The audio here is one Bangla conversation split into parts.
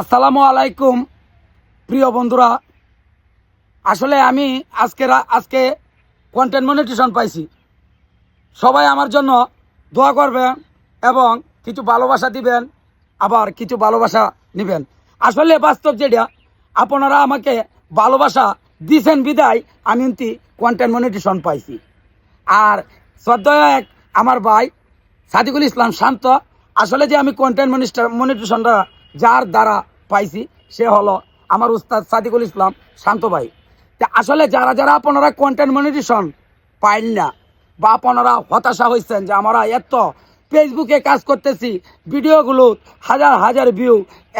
আসসালামু আলাইকুম, প্রিয় বন্ধুরা। আসলে আমি আজকে আজকে কন্টেন্ট মনিটেশন পাইছি। সবাই আমার জন্য দোয়া করবেন এবং কিছু ভালোবাসা দিবেন, আবার কিছু ভালোবাসা নেবেন। আসলে বাস্তব যেটা, আপনারা আমাকে ভালোবাসা দিছেন বিদায়, আমি কিন্তু কন্টেন্ট মনিটেশন পাইছি। আর শ্রদ্ধেয় এক আমার ভাই সাদিকুল ইসলাম শান্ত, আসলে যে আমি কন্টেন্ট মনিটেশনটা যার দ্বারা পাইছি, সে হলো আমার উস্তাদ সাদিকুল ইসলাম শান্ত ভাই। তা আসলে যারা যারা আপনারা কন্টেন্ট মনিটেশন পাইন না বা আপনারা হতাশা হয়েছেন যে আমরা এত ফেসবুকে কাজ করতেছি, ভিডিওগুলো হাজার হাজার ভিউ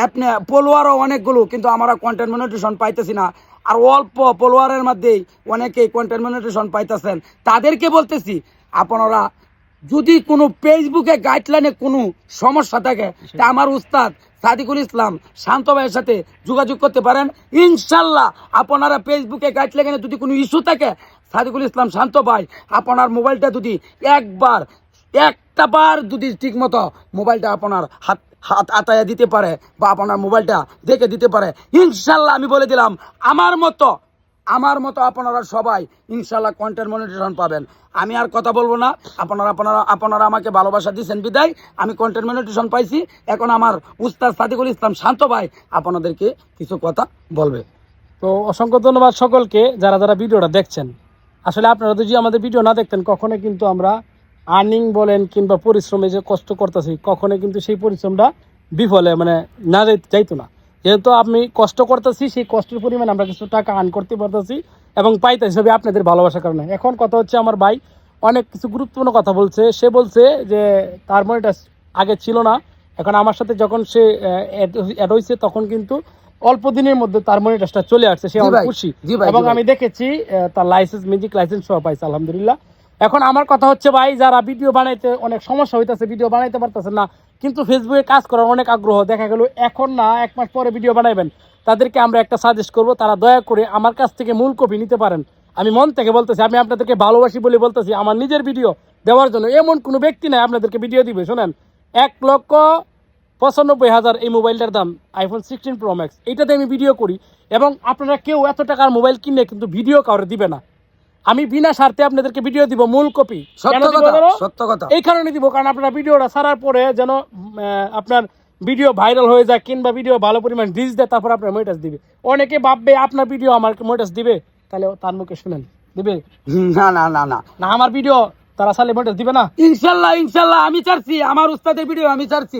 আপনি ফলোয়ারও অনেকগুলো, কিন্তু আমরা কন্টেন্ট মনিটেশন পাইতেছি না। আর অল্প ফলোয়ারের মধ্যেই অনেকেই কন্টেন্ট মনিটেশন পাইতেছেন। তাদেরকে বলতেছি, আপনারা যদি কোনো ফেসবুকে গাইডলাইনে কোনো সমস্যা থাকে, তা আমার উস্তাদ সাদিকুল ইসলাম শান্ত ভাইয়ের সাথে যোগাযোগ করতে পারেন। ইনশাল্লাহ আপনারা ফেসবুকে গাইডলাইনে যদি কোনো ইস্যু থাকে, সাদিকুল ইসলাম শান্ত ভাই, আপনার মোবাইলটা যদি একবার, একটা বার যদি ঠিক মতো মোবাইলটা আপনার হাত হাত আতায়া দিতে পারে বা আপনার মোবাইলটা দেখে দিতে পারে, ইনশাল্লাহ আমি বলে দিলাম, আমার মতো আমার মতো আপনারা সবাই ইনশাল্লাহ কন্টেন্ট মনিটেশন পাবেন। আমি আর কথা বলব না। আপনারা আপনারা আপনারা আমাকে ভালোবাসা দিয়েছেন বিদায়। আমি কন্টেন্ট মনিটেশন পাইছি। এখন আমার উস্তাদ সাদিকুল ইসলাম শান্ত ভাই আপনাদেরকে কিছু কথা বলবে। তো অসংখ্য ধন্যবাদ সকলকে যারা যারা ভিডিওটা দেখছেন। আসলে আপনারা যদি আমাদের ভিডিও না দেখতেন, কখনো কিন্তু আমরা আর্নিং বলেন কিংবা পরিশ্রমে যে কষ্ট করতেছি, কখনো কিন্তু সেই পরিশ্রমটা বিফলে মানে না যাইতো না। যেহেতু আমি কষ্ট করতেছি সেই কষ্টের পরিমাণ আমরা কিছু টাকা আর্ন করতে পারতেছি এবং পাইতেছি সবই আপনাদের ভালোবাসার কারণে। এখন কথা হচ্ছে আমার ভাই অনেক কিছু গুরুত্বপূর্ণ কথা বলছে। সে বলছে যে তার মনিটা আগে ছিল না। এখন আমার সাথে যখন সে অ্যাড হয়েছে তখন কিন্তু অল্প দিনের মধ্যে তার মনিটাসটা চলে আসছে। সে অনেক খুশি। এবং আমি দেখেছি তার লাইসেন্স মিউজিক লাইসেন্স সহ পাইছে আলহামদুলিল্লাহ। এখন আমার কথা হচ্ছে ভাই যারা ভিডিও বানাইতে অনেক সমস্যা হইতেছে ভিডিও বানাইতে পারতেছে না কিন্তু ফেসবুকে কাজ করার অনেক আগ্রহ। দেখা গেল এখন না, এক মাস পরে ভিডিও বানাবেন তাদেরকে আমরা একটা সাজেস্ট করব, তারা দয়া করে আমার কাছ থেকে মূল কপি নিতে পারেন। আমি মন থেকে বলতেছি, আমি আপনাদেরকে ভালোবাসি বলে বলতেছি, আমার নিজের ভিডিও দেওয়ার জন্য। এমন কোনো ব্যক্তি নাই আপনাদেরকে ভিডিও দিবে, শোনেন। এক লক্ষ পঁচানব্বই হাজার এই মোবাইলটার দাম আইফোন সিক্সটিন প্রো ম্যাক্স এইটাতে আমি ভিডিও করি। এবং আপনারা কেউ এত টাকার মোবাইল কিনে কিন্তু ভিডিও কাউরে দিবে না। আমি বিনা স্বার্থে আপনাদেরকে ভিডিও দিব মূল কপি সত্য কথা সত্য কথা। এই কারণে দিব কারণ আপনারা ভিডিওটা সারার পরে যেন আপনার ভিডিও ভাইরাল হয়ে যায় কিংবা ভিডিও ভালো পরিমাণ রিচ দেয় তারপর আপনার মোটাস দিবে। অনেকে ভাববে আপনার ভিডিও আমার মোটাস দিবে? তাহলে তার মুখে শুনেন। দিবে? না না না না। না আমার ভিডিও তারা সালে দিবে না? ইনশাল্লাহ ইনশাল্লাহ আমি চাচ্ছি আমার উস্তাদের ভিডিও আমি চাচ্ছি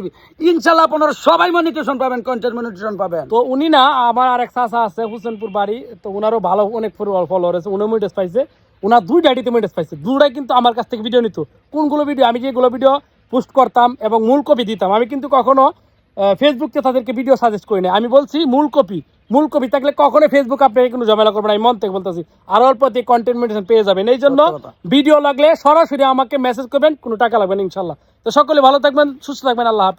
ইনশাল্লাহ আপনারা সবাই মনিটেশন পাবেন কন্টেন্ট মনিটেশন পাবেন। তো উনি না আমার আরেক চাষা আছে হুসেনপুর বাড়ি তো উনারও ভালো অনেক ফলোয়ার আছে। উনি মনিটাস পাইছে। উনার দুই ডাইটিতে মনিটাস পাইছে। দুটাই কিন্তু আমার কাছ থেকে ভিডিও নিত। কোনগুলো ভিডিও আমি যেগুলো ভিডিও পোস্ট করতাম এবং মূল কপি দিতাম। আমি কিন্তু কখনো ফেসবুকে তাদেরকে ভিডিও সাজেস্ট করি না আমি বলছি মূল কপি মূল কপি থাকলে কখনো ফেসবুক আপনাকে কোনো ঝামেলা করবে না। আমি মন থেকে বলতেছি আর অল্প কন্টেন্ট মেডিসিন পেয়ে যাবেন। এই জন্য ভিডিও লাগলে সরাসরি আমাকে মেসেজ করবেন কোনো টাকা লাগবে না ইনশাল্লাহ। তো সকলে ভালো থাকবেন সুস্থ থাকবেন আল্লাহ হাফেজ।